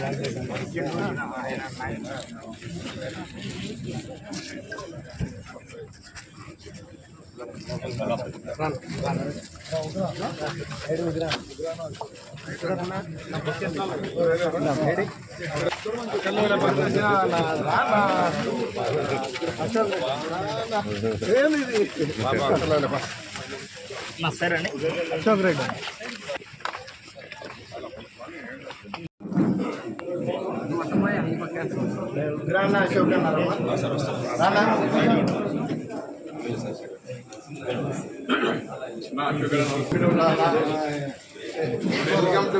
ఇచ్చింది ఇచ్చింది Ashok Reddy. Grand Ashok అన్నారమ్మా Rana welcome to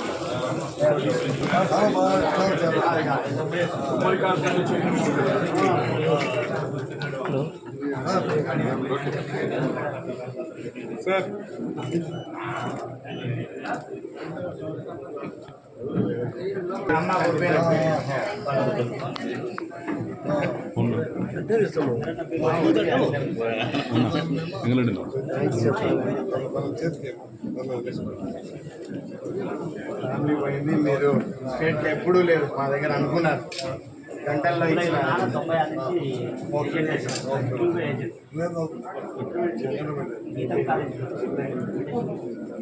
sir అన్న ఇంగ్లాండ్ ఫ్యామిలీ పోయింది మీరు స్టేట్ ఎప్పుడూ లేదు మా దగ్గర అనుకున్నారు గంటల్లో ఇచ్చిన ఓకే.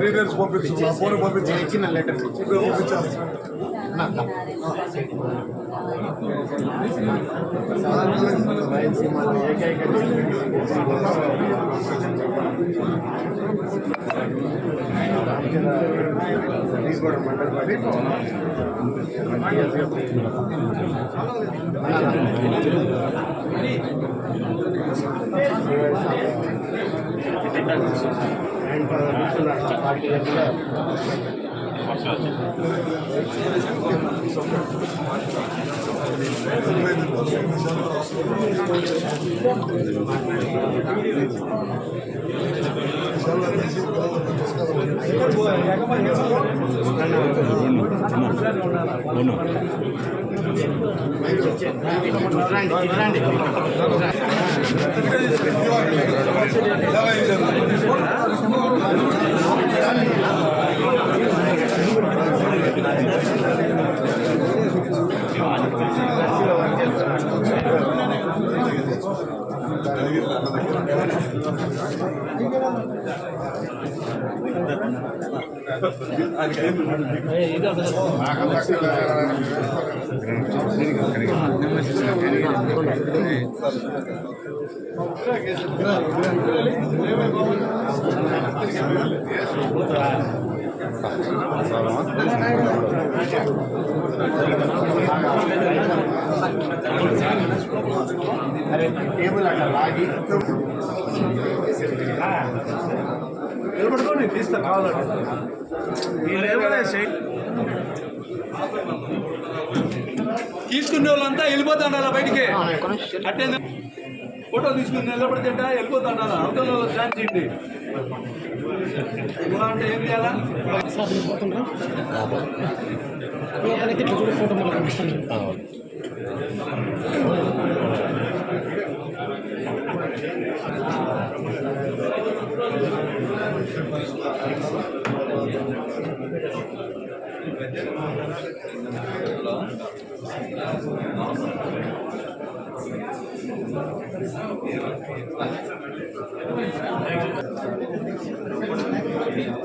డీటెయిల్స్ పంపించు ఫోన్ పంపించు ఇచ్చిన లెటర్ ఇప్పుడు పంపించాలి రాయలసీమలో ఏకైక తీసుకోవడం మండలి and party bốn Thank you. అరే టేబుల్ అక్కడ లాగి నిలబడుకోండి తీస్తా కావాలంటే తీసుకునే వాళ్ళంతా వెళ్ళిపోతాండాలా బయటికి. అట్టే ఫోటో తీసుకుని నిలబడితే వెళ్ళిపోతాండాలా అవతల స్టాండ్ చేయండి ఇలా అంటే ఏం చేయాలా?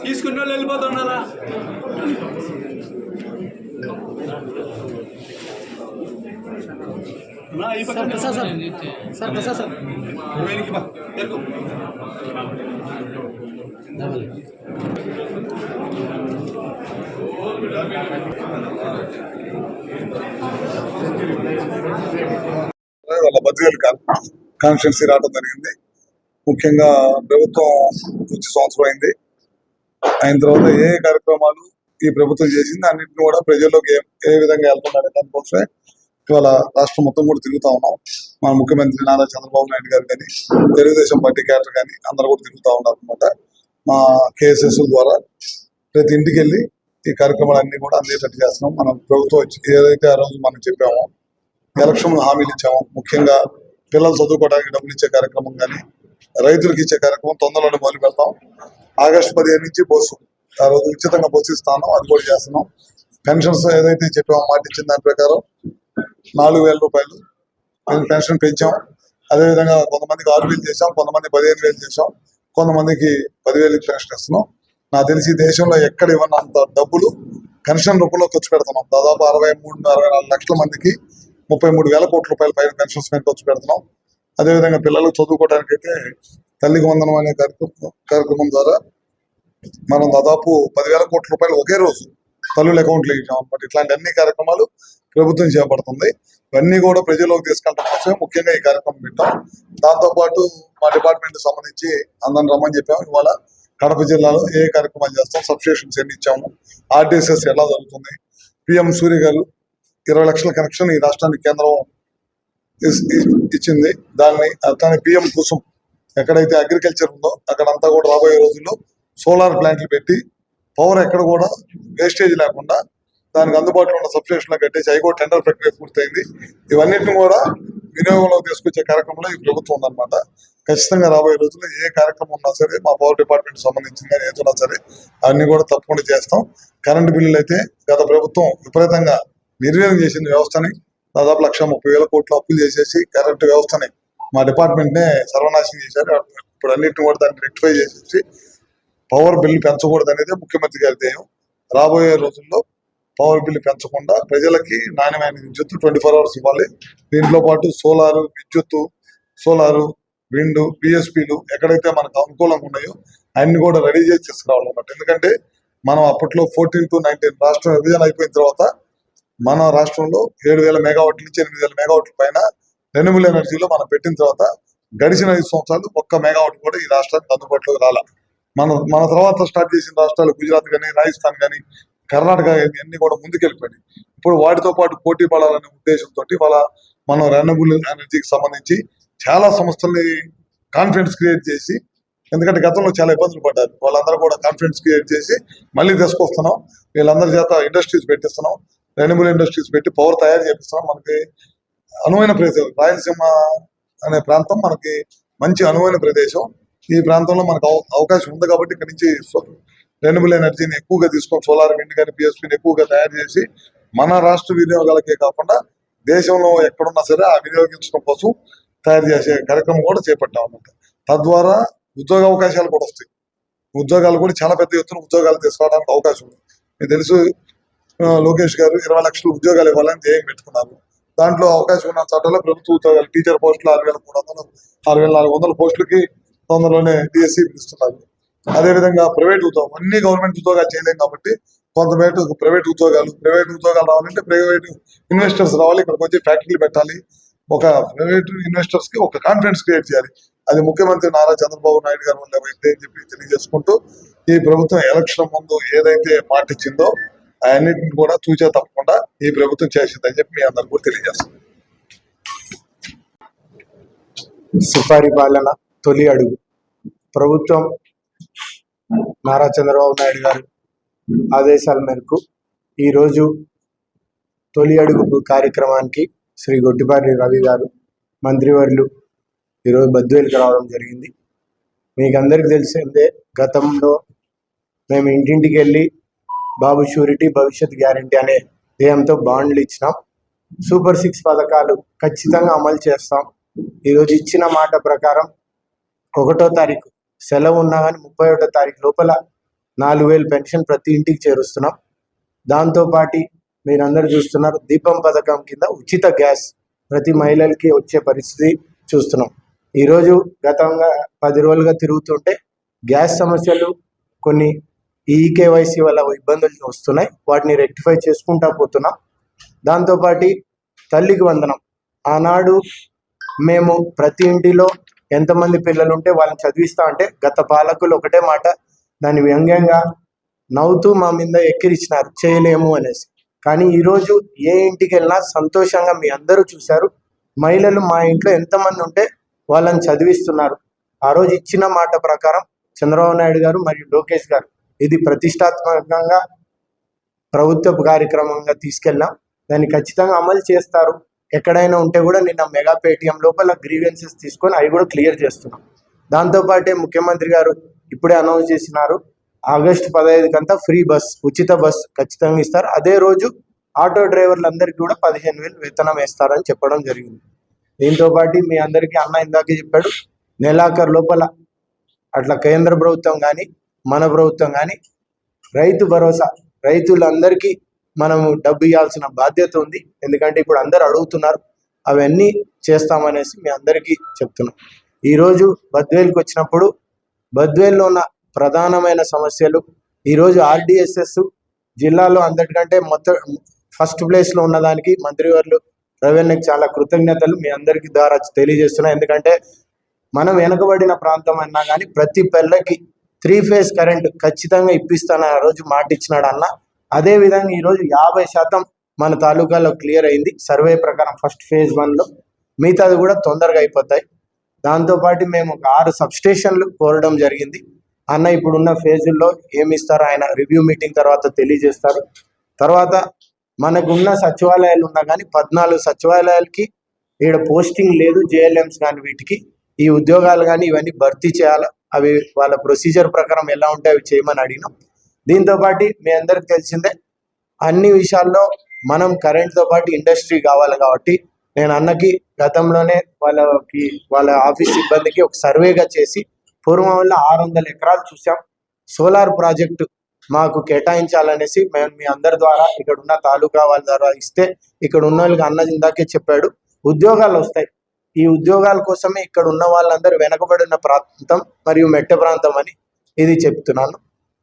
తీసుకున్న వాళ్ళు వెళ్ళిపోతున్నారా ఈ పక్కన sir sir. Sir Prasad sir. వాళ్ళ బదిలీలు కాన్స్టిట్యున్సీ రావడం జరిగింది. ముఖ్యంగా ప్రభుత్వం వచ్చి సంవత్సరం అయింది. అయిన తర్వాత ఏ ఏ కార్యక్రమాలు ఈ ప్రభుత్వం చేసింది అన్నింటినీ కూడా ప్రజల్లోకి ఏ- ఏ విధంగా వెళ్తున్నారనే దానికోసమే ఇవాళ రాష్ట్రం మొత్తం కూడా తిరుగుతా ఉన్నాం. మన ముఖ్యమంత్రి నారా చంద్రబాబు నాయుడు గారు కానీ తెలుగుదేశం పార్టీ క్యాడర్ కానీ అందరూ కూడా తిరుగుతూ ఉన్నారు అనమాట మా కేఎస్ఎస్ ద్వారా ప్రతి ఇంటికి వెళ్ళి ఈ కార్యక్రమాలన్నీ కూడా అందేటట్టు చేస్తున్నాం. మనం ప్రభుత్వం ఏదైతే ఆ రోజు మనం చెప్పామో ఎలక్షన్ హామీలు ఇచ్చాము ముఖ్యంగా పిల్లలు చదువుకోవడానికి డబ్బులు ఇచ్చే కార్యక్రమం కానీ రైతులకు ఇచ్చే కార్యక్రమం తొందరలోనే మొదలు పెడతాం. ఆగస్టు పదిహేను నుంచి బస్సు ఆ రోజు ఉచితంగా బస్సు ఇస్తాను అది కూడా చేస్తున్నాం. పెన్షన్స్ ఏదైతే చెప్పామో మాట ఇచ్చిన దాని ప్రకారం నాలుగు వేల రూపాయలు పెన్షన్ పెంచాం. అదేవిధంగా కొంతమందికి ఆరు వేలు చేసాం కొంతమంది పదిహేను వేలు చేసాం కొంతమందికి పదివేలు పెన్షన్ ఇస్తున్నాం. నాకు తెలిసి దేశంలో ఎక్కడ ఇవ్వనంత డబ్బులు పెన్షన్ రూపంలో ఖర్చు పెడుతున్నాం. దాదాపు అరవై మూడు అరవై నాలుగు లక్షల మందికి ముప్పై మూడు వేల కోట్ల రూపాయల పైన పెన్షన్స్ మీద ఖర్చు పెడుతున్నాం. అదేవిధంగా పిల్లలు చదువుకోవడానికి అయితే తల్లికి వందనం అనే కార్యక్రమం కార్యక్రమం ద్వారా మనం దాదాపు పదివేల కోట్ల రూపాయలు ఒకే రోజు తల్లుల అకౌంట్లు ఇచ్చాం. అనమాట ఇట్లాంటి అన్ని కార్యక్రమాలు ప్రభుత్వం చేపడుతుంది. ఇవన్నీ కూడా ప్రజల్లోకి తీసుకెళ్ళడం కోసం ముఖ్యంగా ఈ కార్యక్రమం పెట్టాం. దాంతోపాటు మా డిపార్ట్మెంట్ సంబంధించి అందరం రమ్మని చెప్పాము. ఇవాళ కడప జిల్లాలో ఏ కార్యక్రమాలు చేస్తాం సబ్స్టేషన్స్ ఎన్ని ఇచ్చాము ఆర్టీసీఎస్ ఎలా జరుగుతుంది పిఎం సూర్య గారు ఇరవై లక్షల కనెక్షన్ ఈ రాష్ట్రానికి కేంద్రం ఇచ్చింది. దాన్ని దాని పిఎం కుసుమ్ ఎక్కడైతే అగ్రికల్చర్ ఉందో అక్కడంతా కూడా రాబోయే రోజుల్లో సోలార్ ప్లాంట్లు పెట్టి పవర్ ఎక్కడ కూడా వేస్టేజ్ లేకుండా దానికి అందుబాటులో ఉన్న సబ్స్టేషన్లో కట్టేసి అవి కూడా టెండర్ ప్రక్రియ పూర్తయింది. ఇవన్నిటిని కూడా వినియోగంలో తీసుకొచ్చే కార్యక్రమంలో ఈ ప్రభుత్వం ఉందన్నమాట. ఖచ్చితంగా రాబోయే రోజుల్లో ఏ కార్యక్రమం ఉన్నా సరే మా పవర్ డిపార్ట్మెంట్ సంబంధించిన కానీ ఏదైనా సరే అన్ని కూడా తప్పకుండా చేస్తాం. కరెంటు బిల్లులు అయితే గత ప్రభుత్వం విపరీతంగా నిర్వీర్యం చేసింది వ్యవస్థని. దాదాపు లక్ష ముప్పై వేల కోట్లు అప్పులు చేసేసి కరెంటు వ్యవస్థని మా డిపార్ట్మెంట్నే సర్వనాశనం చేశారు. ఇప్పుడు అన్నింటిని కూడా దాన్ని రెక్టిఫై చేసేసి పవర్ బిల్లు పెంచకూడదు అనేది ముఖ్యమంత్రి గారి ధ్యేయం. రాబోయే రోజుల్లో పవర్ బిల్లు పెంచకుండా ప్రజలకి నాణ్యమైన విద్యుత్ ట్వంటీ ఫోర్ అవర్స్ ఇవ్వాలి. దీంట్లో పాటు సోలారు విద్యుత్తు సోలారు విండ్ బిఎస్పీలు ఎక్కడైతే మనకు అనుకూలంగా ఉన్నాయో అన్ని కూడా రెడీ చేసి తీసుకురావాలన్నమాట. ఎందుకంటే మనం అప్పట్లో ఫోర్టీన్ టు నైన్టీన్ రాష్ట్రం విభజన అయిపోయిన తర్వాత మన రాష్ట్రంలో ఏడు వేల మెగావాట్ల నుంచి ఎనిమిది వేల మెగావాట్ల పైన రెన్యూబుల్ ఎనర్జీలో మనం పెట్టిన తర్వాత గడిచిన ఐదు సంవత్సరాలు ఒక్క మెగావాట్ కూడా ఈ రాష్ట్రానికి అందుబాటులోకి రాల. మన మన తర్వాత స్టార్ట్ చేసిన రాష్ట్రాలు గుజరాత్ కానీ రాజస్థాన్ కానీ కర్ణాటక కానీ అన్ని కూడా ముందుకెళ్ళిపోయినాయి. ఇప్పుడు వాటితో పాటు పోటీ పడాలనే ఉద్దేశంతో వాళ్ళ మనం రెన్యూబుల్ ఎనర్జీకి సంబంధించి చాలా సంస్థల్ని కాన్ఫిడెన్స్ క్రియేట్ చేసి ఎందుకంటే గతంలో చాలా ఇబ్బందులు పడ్డారు. వాళ్ళందరూ కూడా కాన్ఫిడెన్స్ క్రియేట్ చేసి మళ్ళీ తీసుకొస్తున్నాం. వీళ్ళందరి చేత ఇండస్ట్రీస్ పెట్టిస్తున్నాం. రెన్యూబుల్ ఇండస్ట్రీస్ పెట్టి పవర్ తయారు చేపిస్తున్నాం. మనకి అనువైన ప్రదేశం రాయలసీమ అనే ప్రాంతం మనకి మంచి అనువైన ప్రదేశం. ఈ ప్రాంతంలో మనకు అవకాశం ఉంది కాబట్టి ఇక్కడి నుంచి రెన్యూబుల్ ఎనర్జీని ఎక్కువగా తీసుకొని సోలార్ విండ్ కానీ పిఎస్పీని ఎక్కువగా తయారు చేసి మన రాష్ట్ర వినియోగాలకే కాకుండా దేశంలో ఎక్కడున్నా సరే ఆ వినియోగించడం కోసం తయారు చేసే కార్యక్రమం కూడా చేపట్టాం అన్నమాట. తద్వారా ఉద్యోగ అవకాశాలు కూడా వస్తాయి. ఉద్యోగాలు కూడా చాలా పెద్ద ఎత్తున ఉద్యోగాలు తీసుకోవడానికి అవకాశం ఉంది. మీకు తెలుసు లోకేష్ గారు ఇరవై లక్షల ఉద్యోగాలు ఇవ్వాలని ధ్యేయం పెట్టుకున్నారు. దాంట్లో అవకాశం ఉన్న చట్టంలో ప్రభుత్వ ఉద్యోగాలు టీచర్ పోస్టులు ఆరు వేల మూడు వందలు ఆరు వేల నాలుగు వందల పోస్టులకి తొందరలోనే డిఎస్సి పిలుస్తున్నారు. అదేవిధంగా ప్రైవేట్ ఉద్యోగం అన్ని గవర్నమెంట్ ఉద్యోగాలు చేయలేం కాబట్టి కొంతమేటు ప్రైవేట్ ఉద్యోగాలు ప్రైవేట్ ఉద్యోగాలు రావాలంటే ప్రైవేట్ ఇన్వెస్టర్స్ రావాలి ఇక్కడికి వచ్చి ఫ్యాక్టరీలు పెట్టాలి. ఒక ప్రైవేట్ ఇన్వెస్టర్స్కి ఒక కాన్ఫిడెన్స్ క్రియేట్ చేయాలి. అది ముఖ్యమంత్రి నారా చంద్రబాబు నాయుడు గారు వల్ల అయింది అని చెప్పి తెలియజేసుకుంటూ ఈ ప్రభుత్వం ఎలక్షన్ ముందు ఏదైతే మాట ఇచ్చిందో అన్నింటిని కూడా చూచే తప్పకుండా ఈ ప్రభుత్వం చేసిందని చెప్పి మీ అందరు కూడా తెలియజేస్తాం సుపరిపాలన తొలి అడుగు. ప్రభుత్వం నారా చంద్రబాబు నాయుడు గారు ఆదేశాల మేరకు ఈరోజు తొలి అడుగు కార్యక్రమానికి శ్రీ గొట్టిపాటి రవి గారు మంత్రివర్యులు ఈరోజు బద్వేలుకి రావడం జరిగింది. మీకు అందరికీ తెలిసిందే గతంలో మేము ఇంటింటికి వెళ్ళి బాబు షూరిటీ భవిష్యత్ గ్యారంటీ అనే ధ్యేయంతో బాండ్లు ఇచ్చినాం. సూపర్ సిక్స్ పథకాలు ఖచ్చితంగా అమలు చేస్తాం. ఈరోజు ఇచ్చిన మాట ప్రకారం ఒకటో తారీఖు సెలవు ఉన్నా కానీ ముప్పై ఒకటో తారీఖు లోపల నాలుగు వేలు పెన్షన్ ప్రతి ఇంటికి చేరుస్తున్నాం. దాంతోపాటి మీరందరూ చూస్తున్నారు దీపం పథకం కింద ఉచిత గ్యాస్ ప్రతి మహిళలకి వచ్చే పరిస్థితి చూస్తున్నాం. ఈరోజు గతంగా పది రోజులుగా తిరుగుతుంటే గ్యాస్ సమస్యలు కొన్ని ఈకేవైసీ వల్ల ఇబ్బందులు వస్తున్నాయి. వాటిని రెక్టిఫై చేసుకుంటా పోతున్నాం. దాంతోపాటి తల్లికి వందనం. ఆనాడు మేము ప్రతి ఇంటిలో ఎంతమంది పిల్లలు ఉంటే వాళ్ళని చదివిస్తా అంటే గత పాలకులు ఒకటే మాట దాన్ని వ్యంగ్యంగా నవ్వుతూ మా మీద ఎక్కిరిచ్చినారు చేయలేము అనేసి. కానీ ఈరోజు ఏ ఇంటికి వెళ్ళినా సంతోషంగా మీ అందరూ చూశారు. మహిళలు మా ఇంట్లో ఎంతమంది ఉంటే వాళ్ళని చదివిస్తున్నారు. ఆ రోజు ఇచ్చిన మాట ప్రకారం చంద్రబాబు నాయుడు గారు మరియు లోకేష్ గారు ఇది ప్రతిష్టాత్మకంగా ప్రభుత్వ కార్యక్రమంగా తీసుకెళ్ళాం దాన్ని ఖచ్చితంగా అమలు చేస్తారు. ఎక్కడైనా ఉంటే కూడా నిన్న మెగా పేటిఎం లోపల గ్రీవెన్సెస్ తీసుకొని అవి కూడా క్లియర్ చేస్తున్నాం. దాంతోపాటే ముఖ్యమంత్రి గారు ఇప్పుడే అనౌన్స్ చేసినారు ఆగస్టు పదహైదుకంతా ఫ్రీ బస్ ఉచిత బస్ ఖచ్చితంగా ఇస్తారు. అదే రోజు ఆటో డ్రైవర్లందరికీ కూడా పదిహేను వేలు వేతనం వేస్తారని చెప్పడం జరిగింది. దీంతో పాటు మీ అందరికీ అన్న ఇందాకే చెప్పాడు నెలాఖరు లోపల అట్లా కేంద్ర ప్రభుత్వం కానీ మన ప్రభుత్వం కానీ రైతు భరోసా రైతులందరికీ మనము డబ్బు ఇవ్వాల్సిన బాధ్యత ఉంది. ఎందుకంటే ఇప్పుడు అందరు అడుగుతున్నారు అవన్నీ చేస్తామనేసి మీ అందరికీ చెప్తున్నాం. ఈరోజు బద్వేల్కి వచ్చినప్పుడు బద్వేల్లో ఉన్న ప్రధానమైన సమస్యలు ఈరోజు ఆర్డిఎస్ఎస్ జిల్లాలో అందరికంటే మొత్తం ఫస్ట్ ప్లేస్లో ఉన్నదానికి మంత్రివర్లు రవీణ్కి చాలా కృతజ్ఞతలు మీ అందరికీ ద్వారా తెలియజేస్తున్నాం. ఎందుకంటే మనం వెనుకబడిన ప్రాంతం అన్నా కానీ ప్రతి పిల్లకి త్రీ ఫేజ్ కరెంట్ ఖచ్చితంగా ఇప్పిస్తానని ఆ రోజు మాట ఇచ్చినాడు అన్న అదే విధంగా ఈరోజు యాభై శాతం మన తాలూకాలో క్లియర్ అయింది. సర్వే ప్రకారం ఫస్ట్ ఫేజ్ వన్లో మిగతాది కూడా తొందరగా అయిపోతాయి. దాంతోపాటు మేము ఒక ఆరు సబ్స్టేషన్లు కోరడం జరిగింది. అన్న ఇప్పుడున్న ఫేజుల్లో ఏమి ఇస్తారో ఆయన రివ్యూ మీటింగ్ తర్వాత తెలియజేస్తారు. తర్వాత మనకున్న సచివాలయాలు ఉన్నా కానీ పద్నాలుగు సచివాలయాలకి ఈడ పోస్టింగ్ లేదు. జేఎల్ఎంస్ కానీ వీటికి. ఈ ఉద్యోగాలు కానీ ఇవన్నీ భర్తీ చేయాలి? అవి వాళ్ళ ప్రొసీజర్ ప్రకారం ఎలా ఉంటే అవి చేయమని అడిగినాం. దీంతో పాటు మీ అందరికి తెలిసిందే అన్ని విషయాల్లో మనం కరెంట్తో పాటు ఇండస్ట్రీ కావాలి కాబట్టి నేను అన్నకి గతంలోనే వాళ్ళకి వాళ్ళ ఆఫీస్ సిబ్బందికి ఒక సర్వేగా చేసి పూర్వం వల్ల ఆరు వందల ఎకరాలు చూసాం సోలార్ ప్రాజెక్టు మాకు కేటాయించాలనేసి మేము మీ అందరి ద్వారా ఇక్కడ ఉన్న తాలూకా వాళ్ళ ద్వారా ఇస్తే ఇక్కడ ఉన్న వాళ్ళకి అన్న ఇందాకే చెప్పాడు. ఉద్యోగాలు వస్తాయి. ఈ ఉద్యోగాల కోసమే ఇక్కడ ఉన్న వాళ్ళందరూ వెనకబడిన ప్రాంతం మరియు మెట్ట ప్రాంతం అని ఇది చెప్తున్నాను.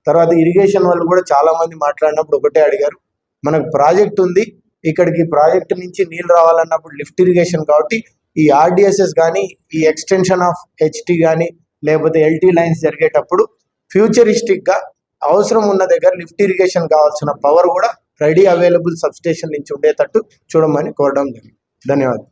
తర్వాత ఇరిగేషన్ వాళ్ళు కూడా చాలా మంది మాట్లాడినప్పుడు ఒకటే అడిగారు మనకు ప్రాజెక్ట్ ఉంది ఇక్కడికి ప్రాజెక్ట్ నుంచి నీళ్ళు రావాలన్నప్పుడు లిఫ్ట్ ఇరిగేషన్ కాబట్టి ఈ ఆర్డిఎస్ఎస్ కానీ ఈ ఎక్స్టెన్షన్ ఆఫ్ హెచ్టి కానీ లేకపోతే ఎల్టీ లైన్స్ జరిగేటప్పుడు ఫ్యూచరిస్టిక్గా అవసరం ఉన్న దగ్గర లిఫ్ట్ ఇరిగేషన్ కావాల్సిన పవర్ కూడా రెడీ అవైలబుల్ సబ్స్టేషన్ నుంచి ఉండేటట్టు చూడమని కోరడం జరిగింది. ధన్యవాదాలు.